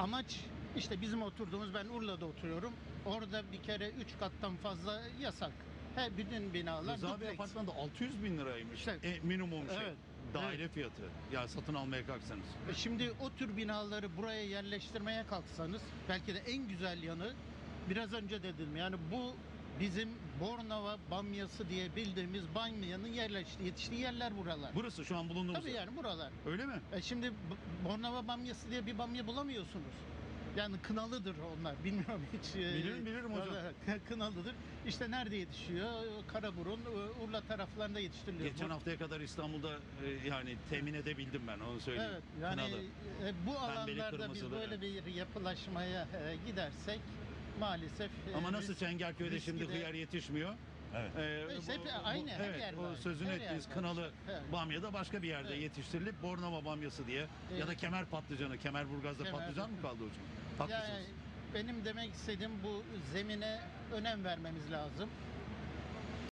Amaç işte bizim oturduğumuz ben Urla'da oturuyorum. Orada bir kere 3 kattan fazla yasak. He, bütün binalar Rıza Bey dubleks. apartmanda 600 bin liraymış. İşte- E, minimum şey. Evet. Daire fiyatı. Ya satın almaya kalksanız. E Şimdi o tür binaları buraya yerleştirmeye kalksanız belki de en güzel yanı biraz önce dedim yani bu bizim Bornova bamyası diye bildiğimiz bamyanın yerleştiği yetiştiği yerler buralar. Burası şu an bulunduğumuz Tabii yer. yani buralar. Öyle mi? E şimdi B- Bornova bamyası diye bir bamya bulamıyorsunuz. Yani kınalıdır onlar. Bilmiyorum hiç. e, Bilirim, bilirim hocam. Kınalıdır. İşte nerede yetişiyor? Karaburun, e, Urla taraflarında yetiştiriliyor. Geçen haftaya kadar İstanbul'da e, yani temin edebildim ben onu söyleyeyim. Evet yani Kınalı. e, bu Pembeli, alanlarda biz kırmızılı. böyle bir yapılaşmaya e, gidersek maalesef e, Ama nasıl Çengelköy'de şimdi de- hıyar yetişmiyor? Evet. Ee, İşte hep aynı, her evet, yer bu var. sözünü Her ettiğiniz yer var. kınalı Evet. bamya da başka bir yerde Evet. yetiştirilip Bornova bamyası diye ya Evet. da kemer patlıcanı, Kemerburgaz'da Kemer- patlıcan mı kaldı hocam? Haklısınız. Yani benim demek istediğim bu zemine önem vermemiz lazım.